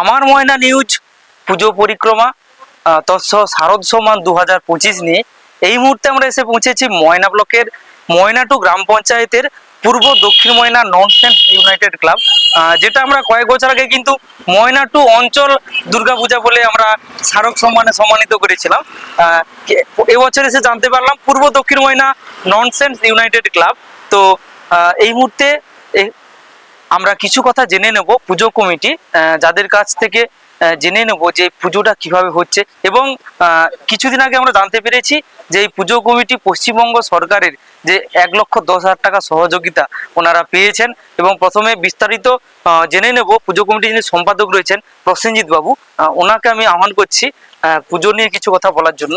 আমার ময়না নিউজ পুজো পরিক্রমা আহ, তৎসহ শারদ সম্মান দু হাজার পঁচিশ নিয়ে এই মুহূর্তে আমরা এসে পৌঁছেছি ময়না ব্লকের ময়নাটু গ্রাম পঞ্চায়েতের পূর্ব দক্ষিণ ময়না ননসেন্স ইউনাইটেড ক্লাব যেটা আমরা কয়েক বছর আগে কিন্তু ময়নাটু অঞ্চল দুর্গাপূজা বলে আমরা স্মারক সম্মানে সম্মানিত করেছিলাম। এবছর এসে জানতে পারলাম পূর্ব দক্ষিণ ময়না ননসেন্স ইউনাইটেড ক্লাব। তো এই মুহূর্তে আমরা কিছু কথা জেনে নেব পুজো কমিটি যাদের কাছ থেকে জেনে নেব যে পুজোটা কীভাবে হচ্ছে এবং কিছুদিন আগে আমরা জানতে পেরেছি যে এই পুজো কমিটি পশ্চিমবঙ্গ সরকারের যে এক লক্ষ দশ হাজার টাকা সহযোগিতা ওনারা পেয়েছেন এবং প্রথমে বিস্তারিত জেনে নেব পুজো কমিটির যিনি সম্পাদক রয়েছেন প্রসেনজিৎ বাবু ওনাকে আমি আহ্বান করছি পুজো নিয়ে কিছু কথা বলার জন্য।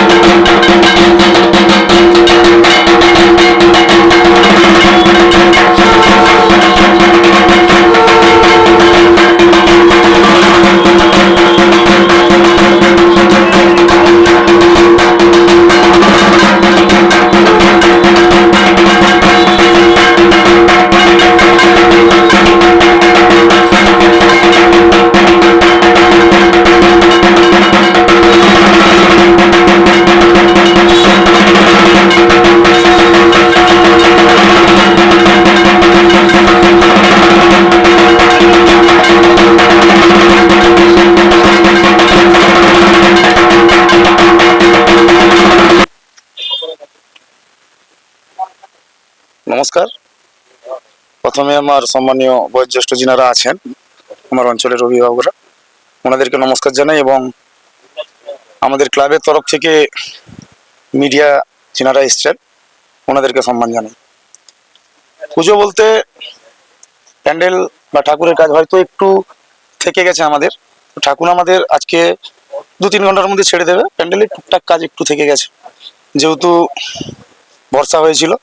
নমস্কার। প্রথমে আমার সম্মানীয় বয়োজ্যেষ্ঠ যিনারা আছেন, আমার অঞ্চলের অভিভাবকরা, ওনাদেরকে নমস্কার জানাই এবং আমাদের ক্লাবের তরফ থেকে মিডিয়া যিনারা এসছেন, ওনাদেরকে সম্মান জানাই। পুজো বলতে প্যান্ডেল বা ঠাকুরের কাজ হয়তো একটু থেকে গেছে আমাদের। ঠাকুর আমাদের আজকে দু তিন ঘণ্টার মধ্যে ছেড়ে দেবে। প্যান্ডেলের টুকটাক কাজ একটু থেকে গেছে। যেহেতু বর্ষা হয়েছিল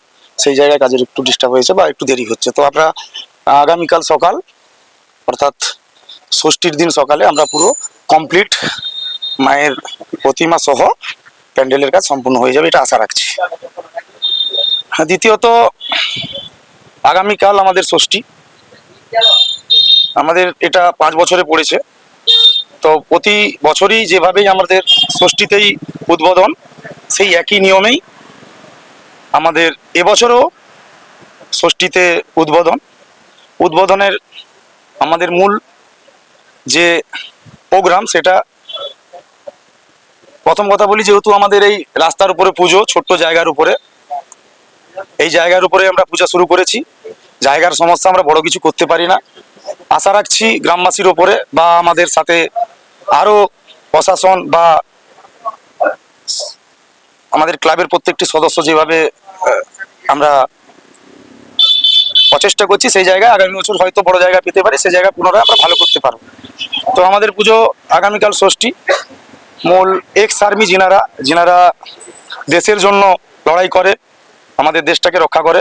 সেই জায়গায় কাজের একটু ডিস্টার্ব হয়েছে বা একটু দেরি হচ্ছে। তো আমরা আগামীকাল সকাল, অর্থাৎ ষষ্ঠীর দিন সকালে আমরা পুরো কমপ্লিট মায়ের প্রতিমা সহ প্যান্ডেলের কাজ সম্পূর্ণ হয়ে যাবে, এটা আশা রাখছি। দ্বিতীয়ত, আগামীকাল আমাদের ষষ্ঠী। আমাদের এটা পাঁচ বছরে পড়েছে। তো প্রতি বছরই যেভাবেই আমাদের ষষ্ঠীতেই উদ্বোধন, সেই একই নিয়মেই আমাদের এবছরও ষষ্ঠীতে উদ্বোধন। উদ্বোধনের আমাদের মূল যে প্রোগ্রাম সেটা প্রথম কথা বলি, যেহেতু আমাদের এই রাস্তার উপরে পুজো, ছোট্ট জায়গার উপরে। এই জায়গার উপরে আমরা পূজা শুরু করেছি। জায়গার সমস্যা আমরা বড় কিছু করতে পারি না। আশা রাখছি গ্রামবাসীর ওপরে বা আমাদের সাথে আরও প্রশাসন বা আমাদের ক্লাবের প্রত্যেকটি সদস্য যেভাবে আমরা প্রচেষ্টা করছি, সেই জায়গায় আগামী বছর হয়তো বড় জায়গা পেতে পারি সেই জায়গা পুনরায় আমরা ভালো করতে পারব। তো আমাদের পুজো আগামীকাল ষষ্ঠী। মূল এক্স আর্মি যিনারা যিনারা দেশের জন্য লড়াই করে, আমাদের দেশটাকে রক্ষা করে,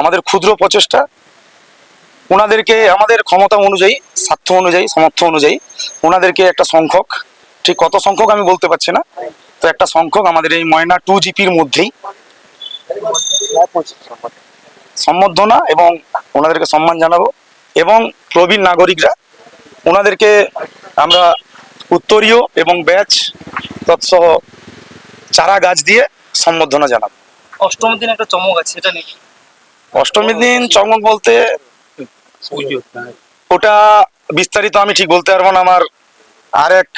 আমাদের ক্ষুদ্র প্রচেষ্টা ওনাদেরকে আমাদের ক্ষমতা অনুযায়ী, স্বার্থ অনুযায়ী, সামর্থ্য অনুযায়ী ওনাদেরকে একটা সংখ্যক, ঠিক কত সংখ্যক আমি বলতে পারছি না তো একটা সংখ্যক আমাদের এই ময়না টু জিপির মধ্যেই। সম্বর্ধনা এবং ওনাদেরকে সম্মান জানাব। এবং প্রবীণ নাগরিকরা ওনাদেরকে আমরা উত্তরীয় এবং ব্যাচ তৎসহ চারা গাছ দিয়ে সম্বর্ধনা জানাব। অষ্টমীর দিন একটা চমক আছে সেটা নাকি অষ্টমীর দিন চমক বলতে ওটা বিস্তারিত আমি ঠিক বলতে পারব না আমার আর এক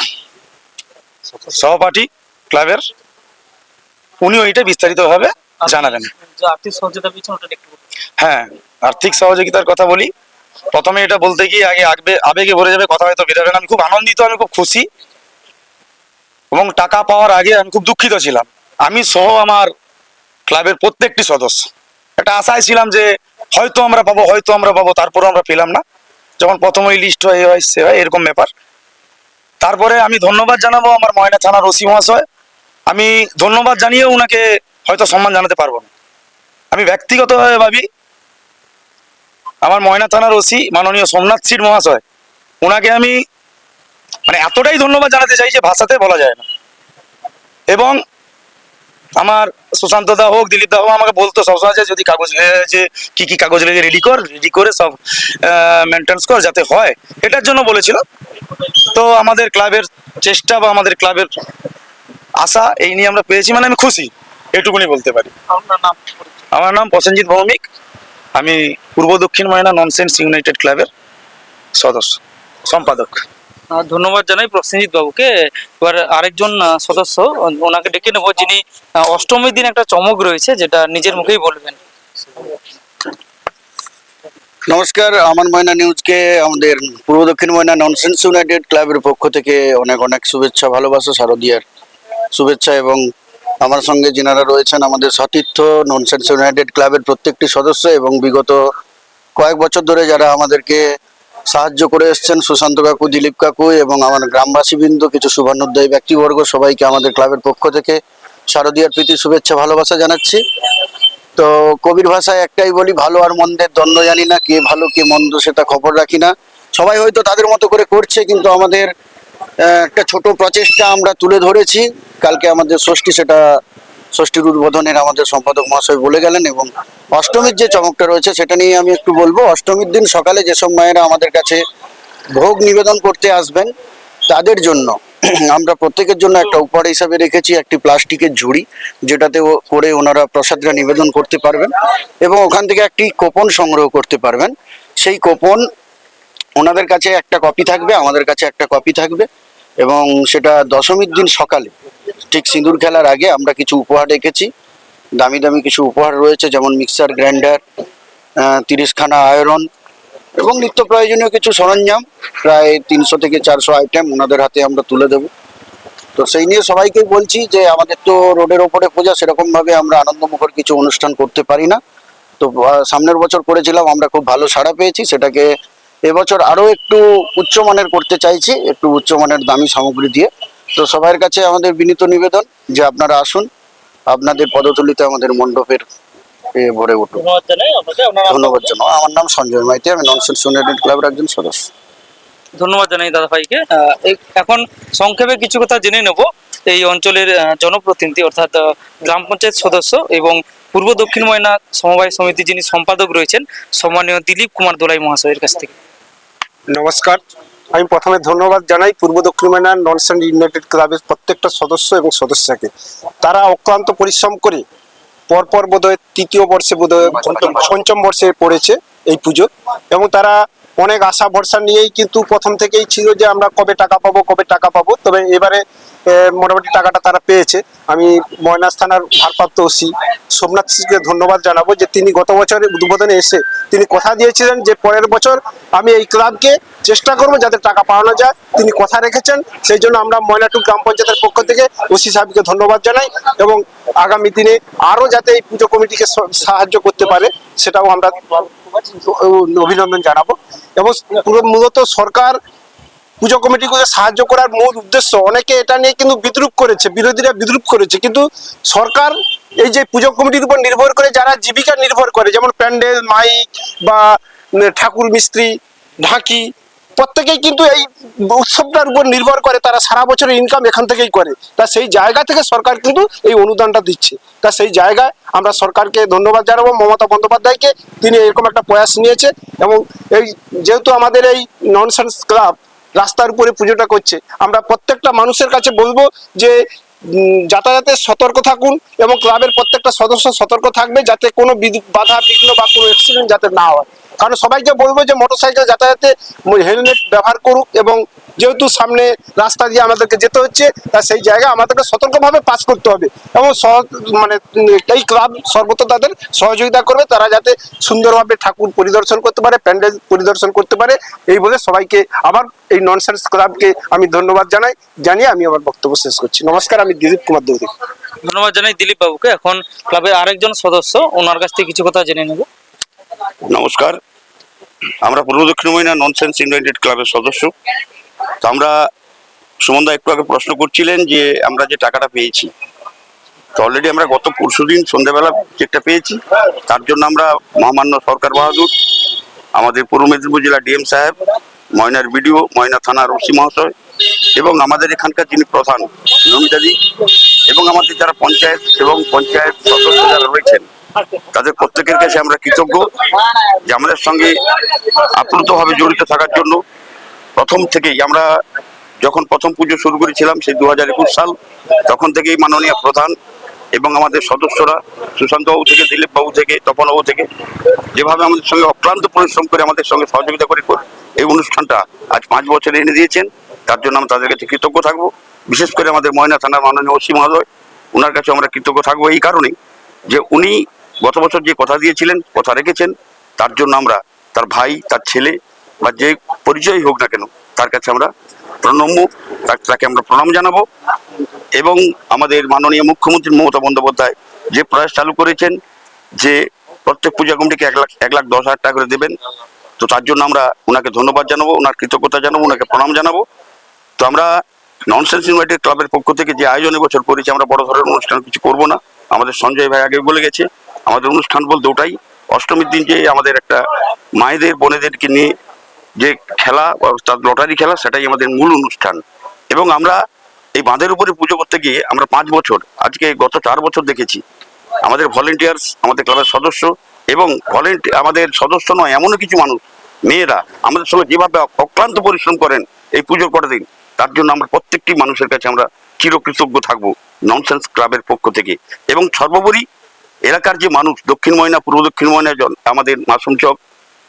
সহপাঠী। ক্লাবের উনিও এটা বিস্তারিতভাবে একটু বলুন। হ্যাঁ আর্থিক সহযোগিতার কথা বলি। প্রথমে এটা বলতে গিয়ে আগে আগবে আবেগে ভরে যাবে কথা হয়তো বেরোবে না। আমি খুব আনন্দিত আমি খুব খুশি। এবং টাকা পাওয়ার আগে আমি খুব দুঃখিত ছিলাম। আমি সহ আমার ক্লাবের প্রত্যেকটি সদস্য। একটা আশায় ছিলাম যে হয়তো আমরা পাবো হয়তো আমরা পাবো তারপরেও আমরা পেলাম না। যখন প্রথম ওই লিস্ট হয় এ হয় সে হয় এরকম ব্যাপার। তারপরে আমি ধন্যবাদ জানাব আমার ময়না থানার ওসি মহাশয়। আমি ধন্যবাদ জানিয়ে ওনাকে হয়তো সম্মান জানাতে পারব না। আমি ব্যক্তিগতভাবে ভাবি, আমার ময়না থানার ওসি মাননীয় সোমনাথ সিট মহাশয় ওনাকে আমি মানে এতটাই ধন্যবাদ জানাতে চাই যে ভাষাতে বলা যায় না। এবং আমার সুশান্ত দা হোক, দিলীপ দা হোক, আমাকে বলতো সবসময় যে যদি কাগজ যে কি কি কাগজ লেগে রেডি কর রেডি করে সব মেনটেন্স কর যাতে হয়, এটার জন্য বলেছিল। তো আমাদের ক্লাবের চেষ্টা বা আমাদের ক্লাবের আশা এই নিয়ে আমরা পেয়েছি মানে আমি খুশি এটুকুনি বলতে পারি। আপনার নাম আমার নাম প্রসেনজিৎ ভৌমিক আমি পূর্ব দক্ষিণ ময়না ননসেন্স ইউনাইটেড ক্লাবের সদস্য সম্পাদক। ধন্যবাদ জানাই প্রসেনজিৎ বাবুকে। এবার আরেকজন সদস্য ওনাকে ডেকে নেব যিনি অষ্টমীর দিন একটা চমক রয়েছে যেটা নিজের মুখেই বলবেন। নমস্কার আমার ময়না নিউজকে আমাদের পূর্ব দক্ষিণ ময়না ননসেন্স ইউনাইটেড ক্লাবের পক্ষ থেকে অনেক অনেক শুভেচ্ছা ভালোবাসা শারদিয়ার। শুভেচ্ছা এবং আমার সঙ্গে যিনারা রয়েছেন আমাদের সতীর্থ ননসেন্স ইউনাইটেড ক্লাবের প্রত্যেকটি সদস্য এবং বিগত কয়েক বছর ধরে যারা আমাদেরকে সাহায্য করে এসছেন, সুশান্ত কাকু, দিলীপ কাকু এবং আমার গ্রামবাসীবৃন্দ, কিছু শুভানুদ্দায়ী ব্যক্তিবর্গ সবাইকে আমাদের ক্লাবের পক্ষ থেকে শারদিয়ার প্রীতি, শুভেচ্ছা, ভালোবাসা জানাচ্ছি। তো কবির ভাষায় একটাই বলি, ভালো আর মন্দের দ্বন্দ্ব জানি না, কে ভালো, কে মন্দ সেটা খবর রাখি না। সবাই হয়তো তাদের মতো করে করছে, কিন্তু আমাদের একটা ছোট প্রচেষ্টা আমরা তুলে ধরেছি। কালকে আমাদের ষষ্ঠী, সেটা ষষ্ঠীর উদ্বোধনের আমাদের সম্পাদক মহাশয় বলে গেলেন এবং অষ্টমীর যে চমকটা রয়েছে, সেটা নিয়ে আমি একটু বলব। অষ্টমীর দিন সকালে যেসব মায়েরা আমাদের কাছে ভোগ নিবেদন করতে আসবেন, তাদের জন্য আমরা প্রত্যেকের জন্য একটা উপহার হিসাবে রেখেছি, একটি প্লাস্টিকের ঝুড়ি, যেটাতে করে ওনারা প্রসাদরা নিবেদন করতে পারবেন এবং ওখান থেকে একটি কোপন সংগ্রহ করতে পারবেন। সেই কোপন ওনাদের কাছে একটা কপি থাকবে, আমাদের কাছে একটা কপি থাকবে। এবং সেটা দশমীর দিন সকালে, ঠিক সিঁদুর খেলার আগে আমরা কিছু উপহার রেখেছি। দামি দামি কিছু উপহার রয়েছে, যেমন মিক্সার, গ্রাইন্ডার তিরিশখানা আয়রন এবং নিত্য প্রয়োজনীয় কিছু সরঞ্জাম। প্রায় তিনশো থেকে চারশো আইটেম ওনাদের হাতে আমরা তুলে দেব। তো সেই নিয়ে সবাইকে বলছি যে, আমাদের তো রোডের ওপরে পূজা, সেরকমভাবে আমরা আনন্দমুখর কিছু অনুষ্ঠান করতে পারি না। তো সামনের বছর করেছিলাম, আমরা খুব ভালো সাড়া পেয়েছি, সেটাকে এবছর আরও একটু উচ্চমানের করতে চাইছি একটু উচ্চমানের দামি সামগ্রী দিয়ে। তো সবার কাছে আমাদের বিনীত নিবেদন যে আপনারা আসুন আপনাদের পদতুলিতে আমাদের মণ্ডপের ভরে উঠুন ধন্যবাদ জানাই আমার নাম সঞ্জয় মাইতি আমি ননসেন্স ইউনাইটেড ক্লাবের একজন সদস্য। ধন্যবাদ জানাই দাদা ভাইকে এখন সংক্ষেপে কিছু কথা জেনে নেব। এই অঞ্চলের জনপ্রতিনিধি অর্থাৎ গ্রাম পঞ্চায়েত সদস্য এবং পূর্ব দক্ষিণ ময়না সমবায় সমিতি যিনি সম্পাদক রয়েছেন সম্মানীয় দিলীপ কুমার দোলাই মহাশয়ের কাছ থেকে। নমস্কার। আমি প্রথমে ধন্যবাদ জানাই পূর্ব দক্ষিণ ময়না ননসেন্ট ইউনাইটেড ক্লাবের প্রত্যেকটা সদস্য এবং সদস্যকে। তারা অক্লান্ত পরিশ্রম করে পরপর বোধহয় তৃতীয় বর্ষে বোধহয় পঞ্চম বর্ষে পড়েছে এই পুজো এবং তারা অনেক আশা ভরসা নিয়েই কিন্তু প্রথম থেকেই ছিল যে আমরা কবে টাকা পাবো, কবে টাকা পাবো। তবে এবারে মোটামুটি টাকাটা তারা পেয়েছে। আমি ময়নাস থানার ভারপ্রাপ্ত ওসি সোমনাথ সিংকে ধন্যবাদ জানাব যে তিনি গত বছরের উদ্বোধনে এসে তিনি কথা দিয়েছিলেন যে পরের বছর আমি এই ক্লাবকে চেষ্টা করব যাতে টাকা পাওয়ানো যায়। তিনি কথা রেখেছেন, সেই জন্য আমরা ময়নাটু গ্রাম পঞ্চায়েতের পক্ষ থেকে ওসি সাহেবকে ধন্যবাদ জানাই এবং আগামী দিনে আরও যাতে এই পুজো কমিটিকে সাহায্য করতে পারে, সেটাও আমরা অভিনন্দন জানাব। এবং মূলত সরকার পুজো কমিটিগুলোকে সাহায্য করার মূল উদ্দেশ্য অনেকে এটা নিয়ে কিন্তু বিদ্রুপ করেছে, বিরোধীরা বিদ্রুপ করেছে। কিন্তু সরকার এই যে পুজো কমিটির উপর নির্ভর করে যারা জীবিকা নির্ভর করে, যেমন প্যান্ডেল, মাইক বা ঠাকুর, মিস্ত্রি, ঢাকি, প্রত্যেকেই কিন্তু এই উৎসবটার উপর নির্ভর করে। তারা সারা বছরের ইনকাম এখান থেকেই করে। তা সেই জায়গা থেকে সরকার কিন্তু এই অনুদানটা দিচ্ছে। তা সেই জায়গায় আমরা সরকারকে ধন্যবাদ জানাব। মমতা বন্দ্যোপাধ্যায়কে তিনি এরকম একটা প্রয়াস নিয়েছে এবং এই যেহেতু আমাদের এই ননসেন্স ক্লাব রাস্তার উপরে পুজোটা করছে। আমরা প্রত্যেকটা মানুষের কাছে বলব যে যাতায়াতে সতর্ক থাকুন এবং ক্লাবের প্রত্যেকটা সদস্য সতর্ক থাকবে যাতে কোনো বাধা বিঘ্ন বা কোনো অ্যাক্সিডেন্ট যাতে না হয়। কারণ সবাইকে বলব যে মোটরসাইকেল যাতায়াতে হেলমেট ব্যবহার করুক এবং যেহেতু সামনে রাস্তা দিয়ে আমাদেরকে যেতে হচ্ছে তা সেই জায়গায় আমাদেরকে সতর্কভাবে পাস করতে হবে এবং মানে এই ক্লাব সর্বত্র তাদের সহযোগিতা করবে তারা যাতে সুন্দরভাবে ঠাকুর পরিদর্শন করতে পারে প্যান্ডেল পরিদর্শন করতে পারে এই বলে সবাইকে আবার এই ননসেন্স ক্লাবকে আমি ধন্যবাদ জানাই। জানিয়ে আমি আমার বক্তব্য শেষ করছি। নমস্কার আমি দিলীপ কুমার দৌদি ধন্যবাদ জানাই দিলীপ বাবুকে। এখন ক্লাবের আরেকজন সদস্য ওনার কাছ থেকে কিছু কথা জেনে নেব। নমস্কার। আমরা পূর্ব দক্ষিণ মহিনা ননসেন্স ইউনাইটেড ক্লাবের সদস্য। তো আমরা সুমনদা একটু আগে প্রশ্ন করছিলেন যে আমরা যে টাকাটা পেয়েছি। তো অলরেডি আমরা গত পরশুদিন সন্ধ্যাবেলা চেকটা পেয়েছি। তার জন্য আমরা মহামান্য সরকার বাহাদুর, আমাদের পূর্ব মেদিনীপুর জেলা ডিএম সাহেব, ময়নার বিডিও, ময়না থানার ওসি মহাশয় এবং আমাদের এখানকার যিনি প্রধান নমিতাদি এবং আমাদের যারা পঞ্চায়েত এবং পঞ্চায়েত সদস্য যারা রয়েছেন, তাদের প্রত্যেকের কাছে আমরা কৃতজ্ঞ যে আমাদের সঙ্গে আপ্লুতভাবে জড়িত থাকার জন্য প্রথম থেকেই আমরা যখন প্রথম পুজো শুরু করেছিলাম সেই দু হাজার একুশ সাল, তখন থেকেই মাননীয় প্রধান এবং আমাদের সদস্যরা সুশান্ত বাবু থেকে দিলীপ বাবু থেকে তপন বাবু থেকে, যেভাবে আমাদের সঙ্গে অক্লান্ত পরিশ্রম করে আমাদের সঙ্গে সহযোগিতা করে এই অনুষ্ঠানটা আজ পাঁচ বছরে এনে দিয়েছেন। তার জন্য আমরা তাদের কাছে কৃতজ্ঞ থাকব। বিশেষ করে আমাদের ময়না থানার মাননীয় ওসি মহোদয় ওনার কাছে আমরা কৃতজ্ঞ থাকব এই কারণে যে উনি গত বছর যে কথা দিয়েছিলেন, কথা রেখেছেন, তার জন্য আমরা তার ভাই, তার ছেলে বা যে পরিচয় হোক না কেন, তার কাছে আমরা প্রণম্য তাক- আমরা প্রণাম জানাব। এবং আমাদের মাননীয় মুখ্যমন্ত্রী মমতা বন্দ্যোপাধ্যায় যে প্রয়াস চালু করেছেন, যে প্রত্যেক পূজা কমিটিকে এক লাখ এক লাখ দশ হাজার টাকা করে দেবেন, তো তার জন্য আমরা ওনাকে ধন্যবাদ জানাব, ওনার কৃতজ্ঞতা জানাব, ওনাকে প্রণাম জানাব। তো আমরা ননসেন্স ইউনাইটেড ক্লাবের পক্ষ থেকে যে আয়োজন এবছর করেছি, আমরা বড় ধরনের অনুষ্ঠান কিছু করব না। আমাদের সঞ্জয় ভাই আগে বলে গেছে, আমাদের অনুষ্ঠান বলতে ওটাই, অষ্টমীর দিন যে আমাদের একটা মায়েদের, বোনেদেরকে নিয়ে যে খেলা অর্থাৎ লটারি খেলা, সেটাই আমাদের মূল অনুষ্ঠান। এবং আমরা এই বাঁধের উপরে পুজো করতে গিয়ে আমরা পাঁচ বছর, আজকে গত চার বছর দেখেছি, আমাদের ভলেন্টিয়ার্স আমাদের ক্লাবের সদস্য এবং ভলেন্টি আমাদের সদস্য নয়, এমনও কিছু মানুষ, মেয়েরা আমাদের সঙ্গে যেভাবে অক্লান্ত পরিশ্রম করেন এই পুজোর কটা দিন, তার জন্য আমরা প্রত্যেকটি মানুষের কাছে আমরা চিরকৃতজ্ঞ থাকব ননসেন্স ক্লাবের পক্ষ থেকে। এবং সর্বোপরি এলাকার যে মানুষ, দক্ষিণ ময়না, পূর্ব দক্ষিণ ময়না আমাদের মাসুম চক,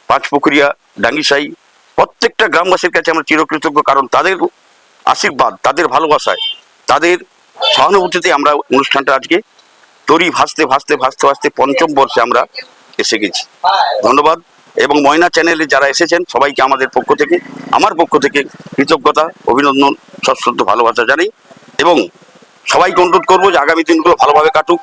পাঁচপুকুরিয়া, ডাঙ্গিসাই প্রত্যেকটা গ্রামবাসীর কাছে আমরা চিরকৃতজ্ঞ, কারণ তাদের আশীর্বাদ, তাদের ভালোবাসায়, তাদের সহানুভূতিতে আমরা অনুষ্ঠানটা আজকে তরি ভাসতে ভাসতে ভাসতে ভাসতে পঞ্চম বর্ষে আমরা এসে গেছি। ধন্যবাদ। এবং ময়না চ্যানেলে যারা এসেছেন, সবাইকে আমাদের পক্ষ থেকে, আমার পক্ষ থেকে কৃতজ্ঞতা, অভিনন্দন, সশ্রদ্ধ ভালোবাসা জানাই। এবং সবাইকে অনুরোধ করব যে আগামী দিনগুলো ভালোভাবে কাটুক।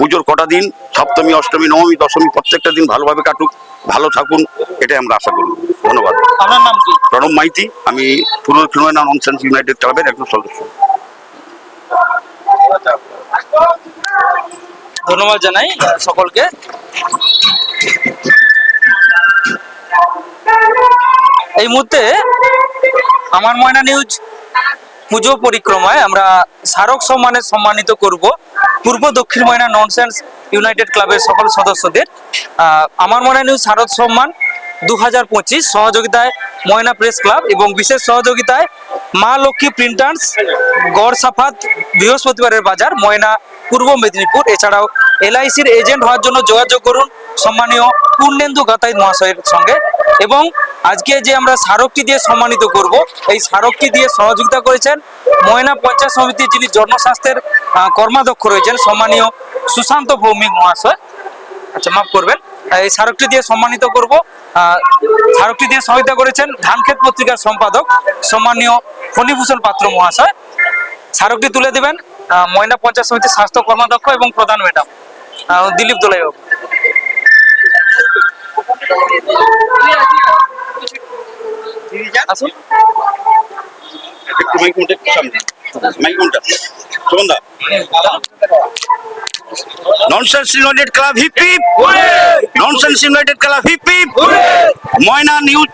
পুজোর কটা দিন? সপ্তমী অষ্টমী নবমী দশমী প্রত্যেকটা দিন ভালোভাবে কাটুক ভালো থাকুন এটাই আমরা আশা করব ধন্যবাদ। আপনার নাম কি? প্রণব মাইতি আমি পূর্ব খিলময়না ননসেন্স ইউনাইটেড ক্লাবের একজন সদস্য। ধন্যবাদ জানাই সকলকে। এই মুহূর্তে আমার ময়না নিউজ পুজো পরিক্রমায় আমরা স্মারক সম্মানে সম্মানিত করব। পূর্ব দক্ষিণ ময়না ননসেন্স ইউনাইটেড ক্লাবের সকল সদস্যদের আমার মনে নিউজ শারদ সম্মান দু হাজার পঁচিশ সহযোগিতায় ময়না প্রেস ক্লাব এবং বিশেষ সহযোগিতায় মা লক্ষ্মী প্রিন্টার্স, গড় সাফাত, বৃহস্পতিবারের বাজার, ময়না, পূর্ব মেদিনীপুর। এছাড়াও এলআইসির এজেন্ট হওয়ার জন্য যোগাযোগ করুন সম্মানীয় পূর্ণেন্দু গাতাই মহাশয়ের সঙ্গে। এবং আজকে যে আমরা স্মারকটি দিয়ে সম্মানিত করব, এই স্মারকটি দিয়ে সহযোগিতা করেছেন ময়না পঞ্চায়েত সমিতির যিনি জন্মস্বাস্থ্যের কর্মাধ্যক্ষ রয়েছেন সম্মানীয় সুশান্ত ভৌমিক মহাশয়। আচ্ছা মাফ করবেন। এই স্মারকটি দিয়ে সম্মানিত করব। স্মারকটি দিয়ে সহায়তা করেছেন ধানক্ষেত পত্রিকার সম্পাদক সম্মানীয় ফণীভূষণ পাত্র মহাশয়। স্মারকটি তুলে দেবেন ময়না পঞ্চায়েত সমিতির স্বাস্থ্য কর্মাধ্যক্ষ এবং প্রধান ম্যাডাম দিলীপ দোলাই বাবু আসুন nonsense united club hip hip nonsense united club hip hip Moyna news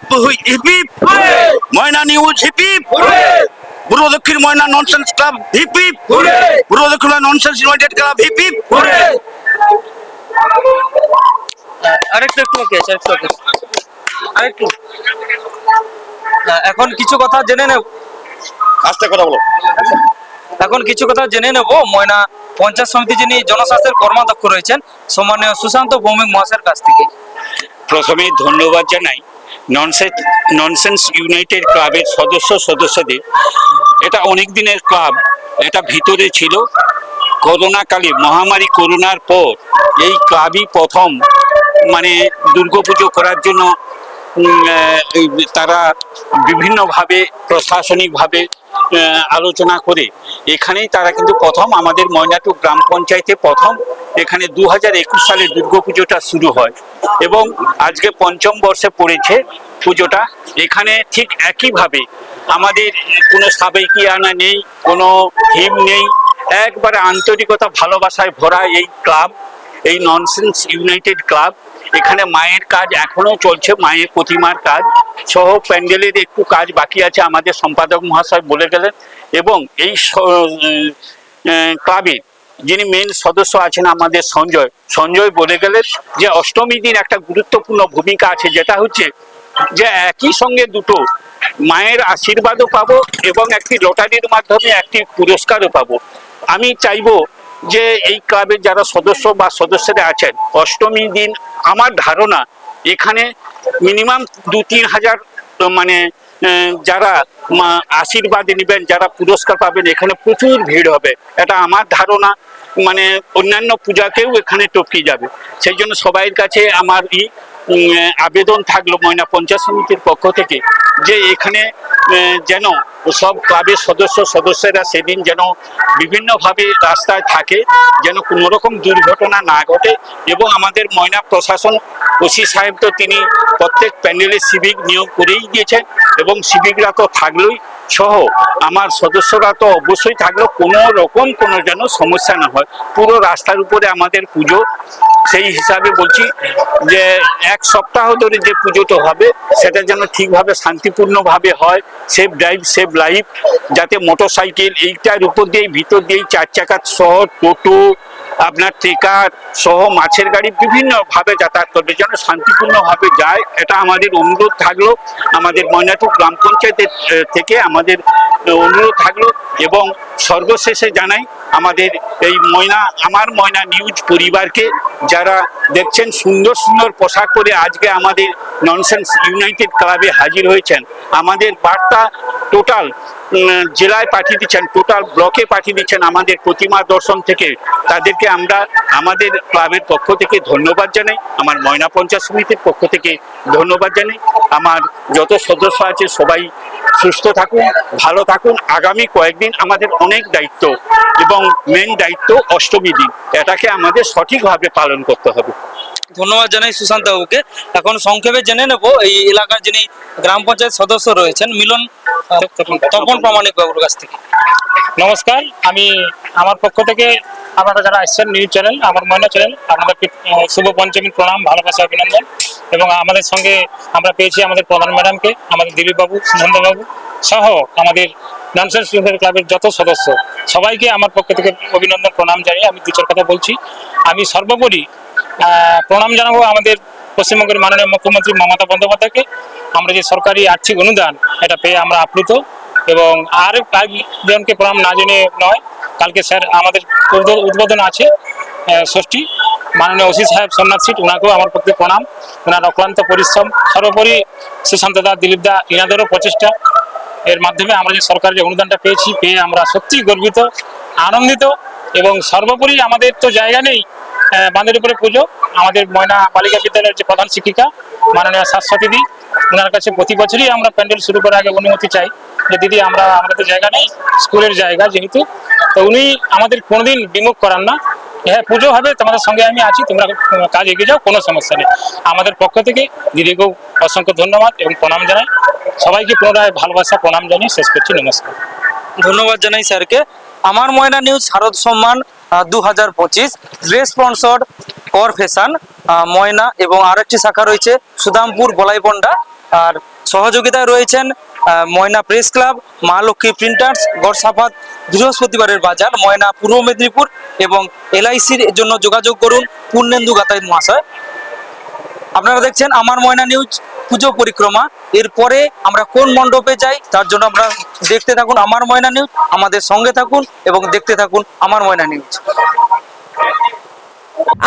hip hip Moyna news hip hip পূর্ব দক্ষিণ Moyna nonsense club hip hip পূর্ব দক্ষিণ Moyna nonsense united club hip hip আরেকটু একটু আছে আরেকটু আছে। আরেকটু। এখন কিছু কথা জেনে নেব। আস্তে কথা বলো। এখন কিছু কথা জেনে নেব। ময়না পঞ্চায়েত সমিতি যিনি জনস্বাস্থ্যের কর্মাধ্যক্ষ রয়েছেন, সম্মানীয় সুশান্ত ভৌমিক মহাশয়ের কাছ থেকে। প্রথমে ধন্যবাদ জানাই ননসেন্স ননসেন্স ইউনাইটেড ক্লাবের সদস্য সদস্যদের। এটা অনেক দিনের ক্লাব এটা ভিতরে ছিল। করোনাকালে, মহামারী, করোনার পর এই ক্লাবই প্রথম মানে দুর্গাপুজো করার জন্য তারা বিভিন্নভাবে প্রশাসনিকভাবে আলোচনা করে। এখানেই তারা কিন্তু প্রথম আমাদের ময়নাটু গ্রাম পঞ্চায়েতে প্রথম এখানে দু হাজার একুশ সালে দুর্গাপুজোটা শুরু হয় এবং আজকে পঞ্চম বর্ষে পড়েছে পুজোটা। এখানে ঠিক একইভাবে আমাদের কোনো সাবেকিয়ানা নেই, কোনো হিম নেই। একবারে আন্তরিকতা, ভালোবাসায় ভরা এই ক্লাব, এই ননসেন্স ইউনাইটেড ক্লাব। এখানে মায়ের কাজ এখনও চলছে, মায়ের প্রতিমার কাজ। সহ প্যান্ডেলের একটু কাজ বাকি আছে আমাদের সম্পাদক মহাশয় বলে গেলেন। এবং এই স- আহ, ক্লাবে যিনি মেন সদস্য আছেন আমাদের সঞ্জয় সঞ্জয় বলে গেলেন যে অষ্টমী দিন একটা গুরুত্বপূর্ণ ভূমিকা আছে যেটা হচ্ছে যে একই সঙ্গে দুটো মায়ের আশীর্বাদও পাবো এবং একটি লটারির মাধ্যমে একটি পুরস্কারও পাবো। আমি চাইব যে এই ক্লাবের যারা সদস্য বা সদস্যরা আছেন অষ্টমী দিন আমার ধারণা এখানে মিনিমাম দু, তিন হাজার মানে যারা আশীর্বাদ নেবেন, যারা পুরস্কার পাবেন, এখানে প্রচুর ভিড় হবে। এটা আমার ধারণা। মানে অন্যান্য পূজাকেও এখানে টপকে যাবে। সেই জন্য সবাইয়ের কাছে আমার ই আবেদন থাকল ময়না পঞ্চায়েত সমিতির পক্ষ থেকে যে এখানে যেন সব ক্লাবের সদস্য, সদস্যরা সেদিন যেন বিভিন্নভাবে রাস্তায় থাকে, যেন কোনো রকম দুর্ঘটনা না ঘটে এবং আমাদের ময়না প্রশাসন, ওসি সাহেব তো তিনি প্রত্যেক প্যান্ডেলে সিভিক নিয়োগ করেই দিয়েছেন এবং সিভিকরা তো থাকলোই। সহ আমার সদস্যরা তো অবশ্যই থাকল, কোনো রকম কোনো যেন সমস্যা না হয়। পুরো রাস্তার উপরে আমাদের পুজো। সেই হিসাবে বলছি যে এক সপ্তাহ ধরে যে পুজোটা হবে, সেটা যেন ঠিকভাবে শান্তিপূর্ণভাবে হয় সেফ ড্রাইভ সেফ লাইফ যাতে মোটর সাইকেল এইটার উপর দিয়েই, ভিতর দিয়েই চার চাকার সহ টোটো আপনার ট্রেকার সহ মাছের গাড়ি বিভিন্নভাবে যাতায়াত করবে, যেন শান্তিপূর্ণভাবে যায়। এটা আমাদের অনুরোধ থাকল, আমাদের ময়নাটুক গ্রাম পঞ্চায়েতের থেকে আমাদের অনুরোধ থাকল এবং সর্বশেষে জানাই, আমাদের এই ময়না, আমার ময়না নিউজ পরিবারকে, যারা দেখছেন সুন্দর সুন্দর পোশাক পরে আজকে আমাদের ননসেন্স ইউনাইটেড ক্লাবে হাজির হয়েছেন, আমাদের বার্তা টোটাল জেলায় পাঠিয়ে দিচ্ছেন, টোটাল ব্লকে পাঠিয়ে দিচ্ছেন আমাদের প্রতিমা দর্শন থেকে, তাদেরকে আমরা আমাদের ক্লাবের পক্ষ থেকে ধন্যবাদ জানাই আমার ময়না পঞ্চায়েত সমিতির পক্ষ থেকে ধন্যবাদ জানাই। আমার যত সদস্য আছে সবাই সুস্থ থাকুন ভালো থাকুন। আগামী কয়েকদিন আমাদের অনেক দায়িত্ব এবং মেন দায়িত্ব অষ্টমী দিন। এটাকে আমাদের সঠিকভাবে পালন করতে হবে। ধন্যবাদ জানাই সুশান্ত বাবুকে। এখন সংক্ষেপে জেনে নেব এই এলাকার যিনি গ্রাম পঞ্চায়েত সদস্য রয়েছেন মিলন তপন প্রামাণিক বাবুর কাছ থেকে। নমস্কার আমি আমার পক্ষ থেকে আপনারা যারা আসছেন নিউজ চ্যানেল, আমার ময়না চ্যানেল, আপনাদেরকে শুভ পঞ্চমীর প্রণাম, ভালোবাসা, অভিনন্দন। এবং আমাদের সঙ্গে আমরা পেয়েছি আমাদের প্রধান ম্যাডামকে, আমাদের দিলীপ বাবু সহ আমাদের ননসেন্স ইউনিয়ন ক্লাবের যত সদস্য। সবাইকে আমার পক্ষ থেকে অভিনন্দন, প্রণাম জানিয়ে আমি দু চার কথা বলছি। আমি সর্বোপরি প্রণাম জানাব আমাদের পশ্চিমবঙ্গের মাননীয় মুখ্যমন্ত্রী মমতা বন্দ্যোপাধ্যায়কে। আমরা যে সরকারি আর্থিক অনুদান, এটা পেয়ে আমরা আপ্লুত। এবং আর একজনকে প্রণাম না জেনে নয়, কালকে স্যার আমাদের উদ্বোধ- উদ্বোধন আছে ষষ্ঠী। মাননীয় ওসি সাহেব সোমনাথ সিট ওনাকেও আমার পক্ষে প্রণাম। ওনার অক্লান্ত পরিশ্রম, সর্বোপরি সুশান্ত দা, দিলীপ দা, ইনাদেরও প্রচেষ্টা। এর মাধ্যমে আমরা যে সরকারের যে অনুদানটা পেয়েছি, পেয়ে আমরা সত্যিই গর্বিত, আনন্দিত এবং সর্বোপরি আমাদের তো জায়গা নেই বাঁধের উপরে পুজো। আমাদের ময়না বালিকা বিদ্যালয়ের যে প্রধান শিক্ষিকা, মাননীয় শাশ্বতী দি ওনার কাছে প্রতি বছরই আমরা প্যান্ডেল শুরু করার আগে অনুমতি চাই যে, দিদি, আমরা, আমাদের তো জায়গা নেই, স্কুলের জায়গা যেহেতু, তো উনি আমাদের কোনোদিন বিমুখ করান না। হ্যাঁ পুজো হবে, তোমাদের সঙ্গে আমি আছি, তোমরা কাজ এগিয়ে যাও, কোনো সমস্যা নেই। আমাদের পক্ষ থেকে দিদিকেও অসংখ্য ধন্যবাদ এবং প্রণাম জানাই। সবাইকে পুনরায় ভালোবাসা, প্রণাম জানিয়ে শেষ করছি, নমস্কার। ধন্যবাদ জানাই স্যারকে। আমার ময়না নিউজ, শারদ সম্মান। দু হাজার পঁচিশ ড্রেস স্পন্সর কর ফ্যাশন ময়না এবং আরেকটি শাখা রয়েছে সুদামপুর বলাইপন্ডা আর সহযোগিতায় রয়েছেন ময়না প্রেস ক্লাব, মা লক্ষ্মী প্রিন্টার্স গড়সাফাত বৃহস্পতিবারের বাজার, ময়না পূর্ব মেদিনীপুর এবং এলআইসির জন্য যোগাযোগ করুন, পূর্ণেন্দু গাতায়ত মহাশয়। আপনারা দেখছেন আমার ময়না নিউজ, পুজো পরিক্রমা। এরপরে আমরা কোন মণ্ডপে যাই, তার জন্য আমরা দেখতে থাকুন আমার ময়না নিউজ, আমাদের সঙ্গে থাকুন এবং দেখতে থাকুন আমার ময়না নিউজ।